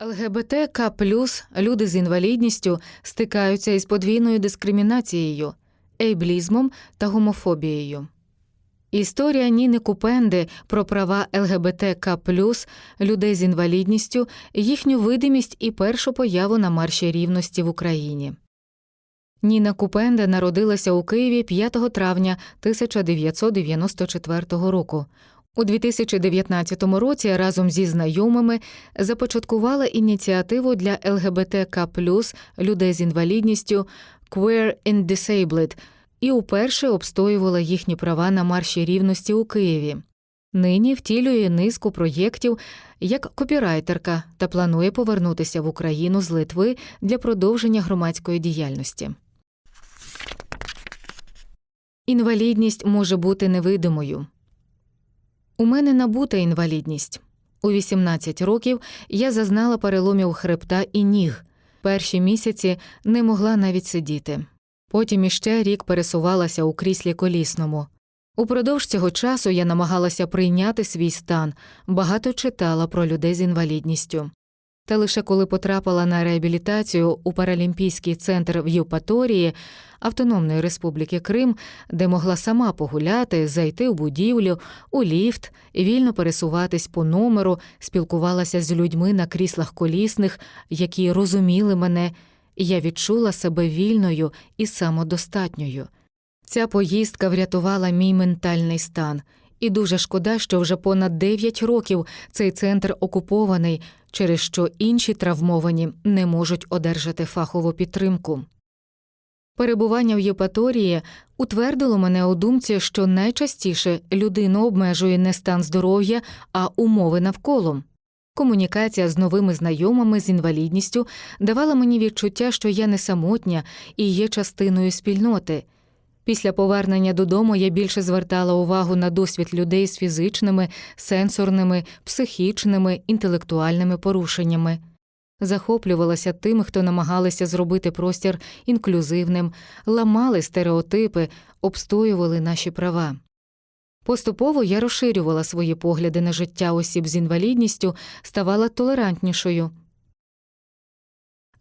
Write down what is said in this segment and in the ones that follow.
ЛГБТК плюс люди з інвалідністю стикаються із подвійною дискримінацією, ейблізмом та гомофобією. Історія Ніни Купенди про права ЛГБТК плюс людей з інвалідністю, їхню видимість і першу появу на марші рівності в Україні. Ніна Купенда народилася у Києві 5 травня 1994 року. У 2019 році разом зі знайомими започаткувала ініціативу для ЛГБТК людей з інвалідністю Queer and Disabled і уперше обстоювала їхні права на марші рівності у Києві. Нині втілює низку проєктів як копірайтерка та планує повернутися в Україну з Литви для продовження громадської діяльності. Інвалідність може бути невидимою. У мене набута інвалідність. У 18 років я зазнала переломів хребта і ніг. Перші місяці не могла навіть сидіти. Потім іще рік пересувалася у кріслі колісному. Упродовж цього часу я намагалася прийняти свій стан, багато читала про людей з інвалідністю. Та лише коли потрапила на реабілітацію у Паралімпійський центр в Євпаторії Автономної Республіки Крим, де могла сама погуляти, зайти в будівлю, у ліфт, вільно пересуватись по номеру, спілкувалася з людьми на кріслах колісних, які розуміли мене, і я відчула себе вільною і самодостатньою. Ця поїздка врятувала мій ментальний стан. І дуже шкода, що вже понад 9 років цей центр окупований, через що інші травмовані не можуть одержати фахову підтримку. Перебування в Єпаторії утвердило мене у думці, що найчастіше людину обмежує не стан здоров'я, а умови навколо. Комунікація з новими знайомими з інвалідністю давала мені відчуття, що я не самотня і є частиною спільноти. Після повернення додому я більше звертала увагу на досвід людей з фізичними, сенсорними, психічними, інтелектуальними порушеннями. Захоплювалася тим, хто намагалися зробити простір інклюзивним, ламали стереотипи, обстоювали наші права. Поступово я розширювала свої погляди на життя осіб з інвалідністю, ставала толерантнішою.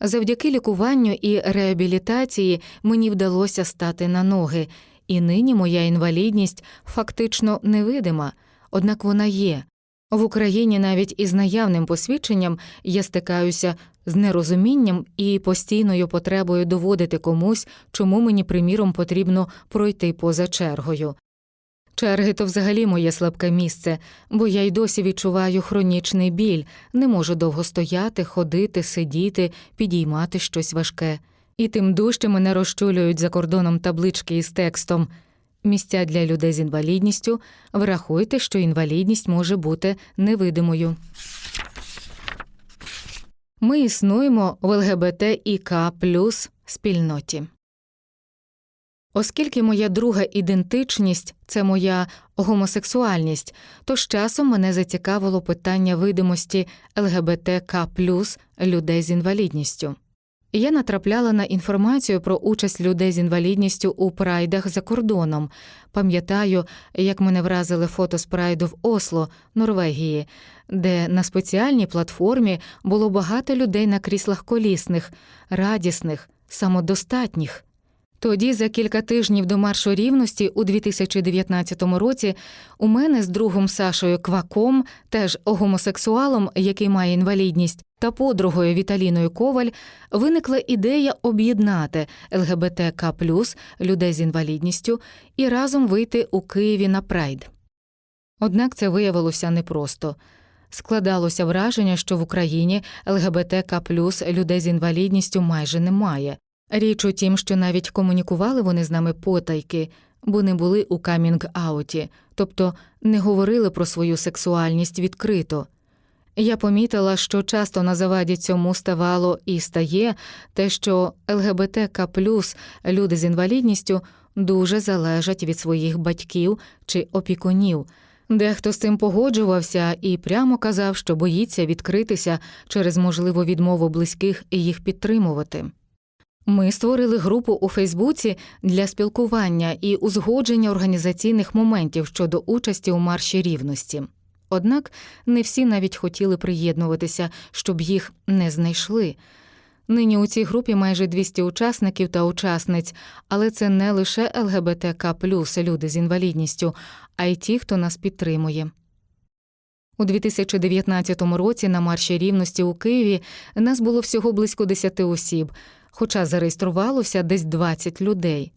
Завдяки лікуванню і реабілітації мені вдалося стати на ноги, і нині моя інвалідність фактично невидима, однак вона є. В Україні навіть із наявним посвідченням я стикаюся з нерозумінням і постійною потребою доводити комусь, чому мені, приміром, потрібно пройти поза чергою. Черги то взагалі моє слабке місце, бо я й досі відчуваю хронічний біль, не можу довго стояти, ходити, сидіти, підіймати щось важке. І тим дужче мене розчулюють за кордоном таблички із текстом Місця для людей з інвалідністю. Врахуйте, що інвалідність може бути невидимою. Ми існуємо в ЛГБТІК плюс спільноті. Оскільки моя друга ідентичність це моя гомосексуальність, то з часом мене зацікавило питання видимості ЛГБТК людей з інвалідністю. Я натрапляла на інформацію про участь людей з інвалідністю у прайдах за кордоном. Пам'ятаю, як мене вразили фото з прайду в Осло, Норвегії, де на спеціальній платформі було багато людей на кріслах колісних, радісних, самодостатніх. Тоді, за кілька тижнів до маршу рівності у 2019 році, у мене з другом Сашою Кваком, теж гомосексуалом, який має інвалідність, та подругою Віталіною Коваль, виникла ідея об'єднати ЛГБТК людей з інвалідністю і разом вийти у Києві на прайд. Однак це виявилося непросто. Складалося враження, що в Україні ЛГБТК людей з інвалідністю майже немає. Річ у тім, що навіть комунікували вони з нами потайки, бо не були у камінг-ауті, тобто не говорили про свою сексуальність відкрито. Я помітила, що часто на заваді цьому ставало і стає те, що ЛГБТК люди з інвалідністю дуже залежать від своїх батьків чи опікунів. Дехто з цим погоджувався і прямо казав, що боїться відкритися через можливу відмову близьких і їх підтримувати. Ми створили групу у Фейсбуці для спілкування і узгодження організаційних моментів щодо участі у марші рівності. Однак не всі навіть хотіли приєднуватися, щоб їх не знайшли. Нині у цій групі майже 200 учасників та учасниць, але це не лише ЛГБТК люди з інвалідністю, а й ті, хто нас підтримує. У 2019 році на марші рівності у Києві нас було всього близько 10 осіб, хоча зареєструвалося десь 20 людей.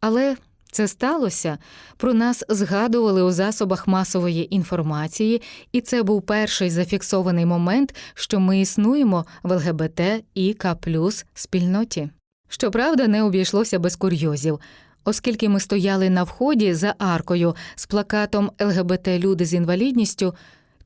Але це сталося. Про нас згадували у засобах масової інформації, і це був перший зафіксований момент, що ми існуємо в ЛГБТ і К спільноті. Щоправда, не обійшлося без курйозів. Оскільки ми стояли на вході за аркою з плакатом ЛГБТ люди з інвалідністю,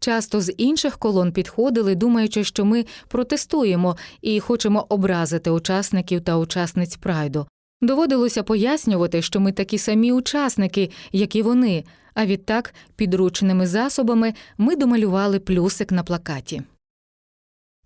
часто з інших колон підходили, думаючи, що ми протестуємо і хочемо образити учасників та учасниць прайду. Доводилося пояснювати, що ми такі самі учасники, як і вони, а відтак підручними засобами ми домалювали плюсик на плакаті.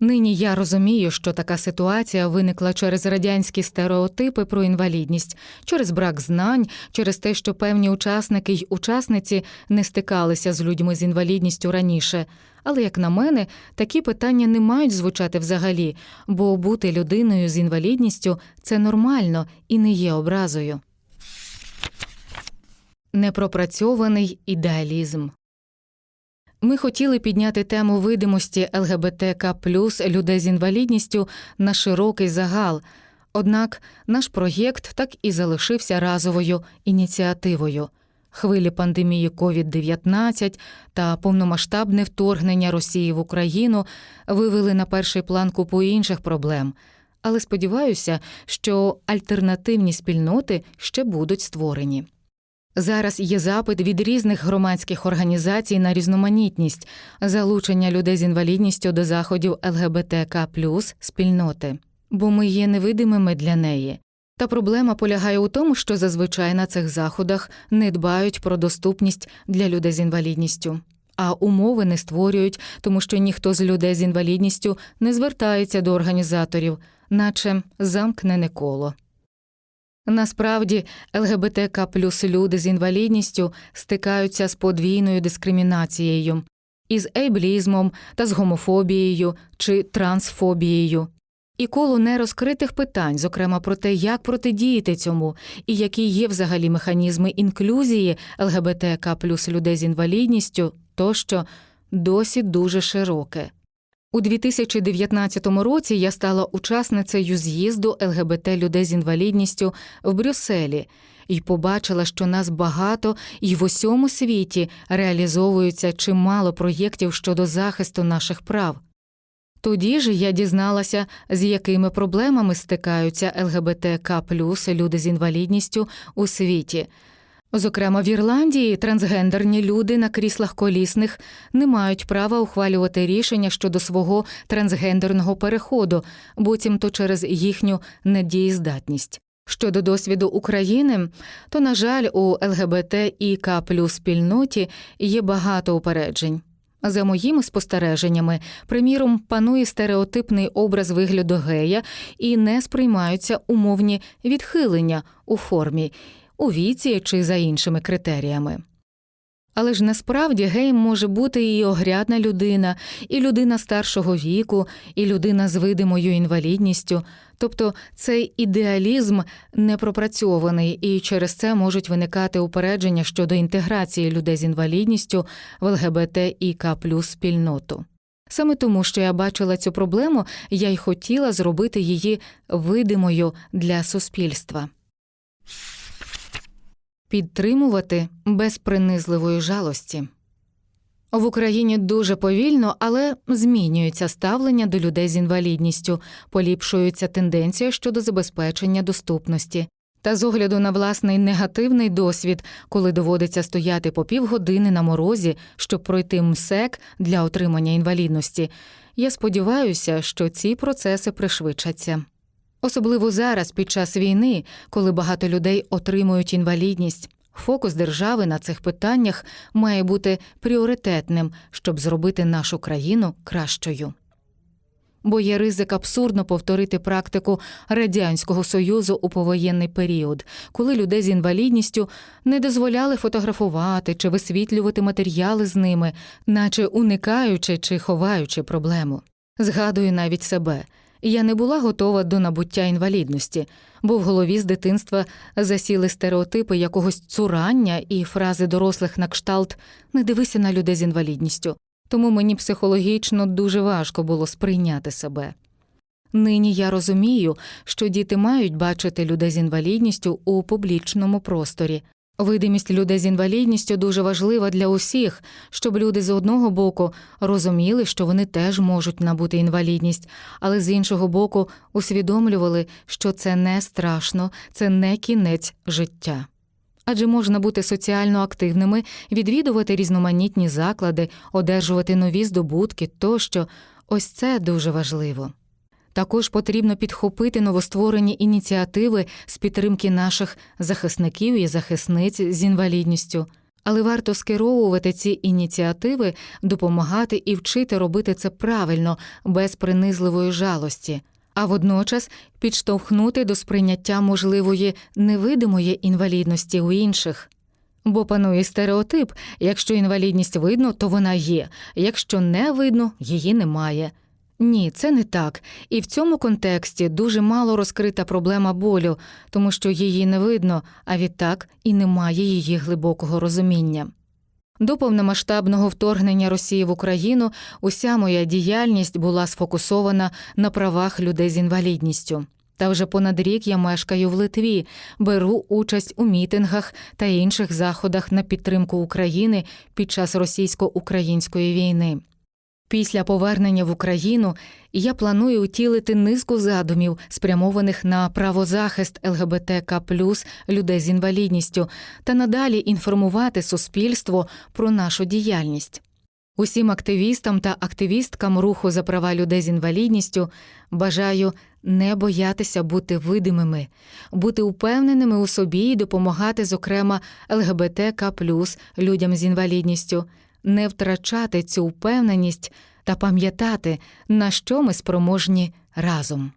Нині я розумію, що така ситуація виникла через радянські стереотипи про інвалідність, через брак знань, через те, що певні учасники й учасниці не стикалися з людьми з інвалідністю раніше. Але, як на мене, такі питання не мають звучати взагалі, бо бути людиною з інвалідністю це нормально і не є образою. Непропрацьований ідеалізм. Ми хотіли підняти тему видимості ЛГБТК людей з інвалідністю на широкий загал, однак наш проєкт так і залишився разовою ініціативою. Хвилі пандемії COVID-19 та повномасштабне вторгнення Росії в Україну вивели на перший план купу інших проблем. Але сподіваюся, що альтернативні спільноти ще будуть створені. Зараз є запит від різних громадських організацій на різноманітність, залучення людей з інвалідністю до заходів ЛГБТК спільноти, бо ми є невидимими для неї. Та проблема полягає у тому, що зазвичай на цих заходах не дбають про доступність для людей з інвалідністю, а умови не створюють, тому що ніхто з людей з інвалідністю не звертається до організаторів, наче замкнене коло. Насправді, ЛГБТК плюс люди з інвалідністю стикаються з подвійною дискримінацією, із ейблізмом та з гомофобією чи трансфобією, і коло нерозкритих питань, зокрема про те, як протидіяти цьому і які є взагалі механізми інклюзії ЛГБТК плюс людей з інвалідністю, тощо досі дуже широке. У 2019 році я стала учасницею з'їзду ЛГБТ людей з інвалідністю в Брюсселі і побачила, що нас багато і в усьому світі реалізовується чимало проєктів щодо захисту наших прав. Тоді ж я дізналася, з якими проблемами стикаються ЛГБТК люди з інвалідністю у світі. Зокрема, в Ірландії трансгендерні люди на кріслах колісних не мають права ухвалювати рішення щодо свого трансгендерного переходу, буцімто через їхню недієздатність. Щодо досвіду України, то, на жаль, у ЛГБТ і К спільноті є багато упереджень. За моїми спостереженнями, приміром, панує стереотипний образ вигляду гея і не сприймаються умовні відхилення у формі у віці чи за іншими критеріями. Але ж насправді геєм може бути і огрядна людина, і людина старшого віку, і людина з видимою інвалідністю, тобто цей ідеалізм непропрацьований, і через це можуть виникати упередження щодо інтеграції людей з інвалідністю в ЛГБТ і К спільноту. Саме тому, що я бачила цю проблему, я й хотіла зробити її видимою для суспільства підтримувати без принизливої жалості. В Україні дуже повільно, але змінюється ставлення до людей з інвалідністю, поліпшується тенденція щодо забезпечення доступності. Та з огляду на власний негативний досвід, коли доводиться стояти по півгодини на морозі, щоб пройти МСЕК для отримання інвалідності, я сподіваюся, що ці процеси пришвидшаться. Особливо зараз, під час війни, коли багато людей отримують інвалідність, фокус держави на цих питаннях має бути пріоритетним, щоб зробити нашу країну кращою. бо є ризик абсурдно повторити практику Радянського Союзу у повоєнний період, коли людей з інвалідністю не дозволяли фотографувати чи висвітлювати матеріали з ними, наче уникаючи чи ховаючи проблему. Згадую навіть себе. Я не була готова до набуття інвалідності, бо в голові з дитинства засіли стереотипи якогось цурання і фрази дорослих на кшталт не дивися на людей з інвалідністю, тому мені психологічно дуже важко було сприйняти себе. Нині я розумію, що діти мають бачити людей з інвалідністю у публічному просторі. Видимість людей з інвалідністю дуже важлива для усіх, щоб люди з одного боку розуміли, що вони теж можуть набути інвалідність, але з іншого боку усвідомлювали, що це не страшно, це не кінець життя. Адже можна бути соціально активними, відвідувати різноманітні заклади, одержувати нові здобутки тощо ось це дуже важливо. Також потрібно підхопити новостворені ініціативи з підтримки наших захисників і захисниць з інвалідністю. Але варто скеровувати ці ініціативи, допомагати і вчити робити це правильно, без принизливої жалості, а водночас підштовхнути до сприйняття можливої невидимої інвалідності у інших. Бо панує стереотип якщо інвалідність видно, то вона є, якщо не видно, її немає. Ні, це не так. І в цьому контексті дуже мало розкрита проблема болю, тому що її не видно, а відтак і немає її глибокого розуміння. До повномасштабного вторгнення Росії в Україну уся моя діяльність була сфокусована на правах людей з інвалідністю. Та вже понад рік я мешкаю в Литві, беру участь у мітингах та інших заходах на підтримку України під час російсько-української війни. Після повернення в Україну я планую утілити низку задумів, спрямованих на правозахист ЛГБТК людей з інвалідністю, та надалі інформувати суспільство про нашу діяльність. Усім активістам та активісткам руху за права людей з інвалідністю бажаю не боятися бути видимими, бути упевненими у собі і допомагати, зокрема, ЛГБТК людям з інвалідністю, не втрачати цю впевненість та пам'ятати, на що ми спроможні разом.